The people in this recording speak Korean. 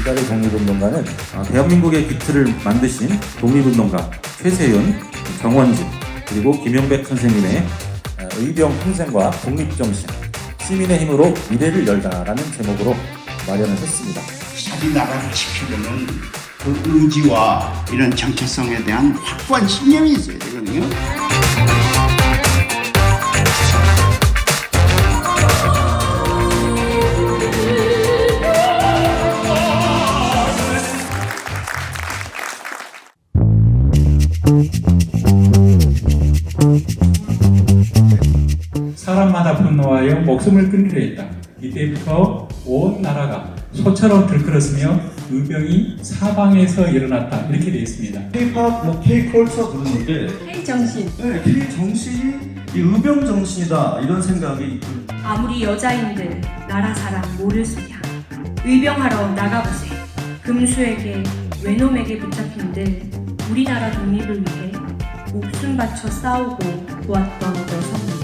이달의 독립운동가는 어, 대한민국의 기틀을 만드신 독립운동가 최세윤, 정원진 그리고 김용백 선생님의 어, 의병 평생과 독립정신 시민의 힘으로 미래를 열다라는 제목으로 마련을 했습니다. 자기 나라를 지키려면 그 의지와 이런 정체성에 대한 확고한 신념이 있어야 되거든요. 사람마다 분노하여 목숨을 끊기로 했다. 이때부터 온 나라가 소처럼 들끓었으며 의병이 사방에서 일어났다. 이렇게 되어 있습니다. K-팝, 뭐 K-컬처 그러는데 K 정신. 네, K 정신이 이 의병 정신이다 이런 생각이 아무리 여자인들 나라 사람 모를 소리야. 의병하러 나가보세. 금수에게 외놈에게 붙잡힌들 우리나라 독립을 위해 목숨 바쳐 싸우고 보았던 여성들.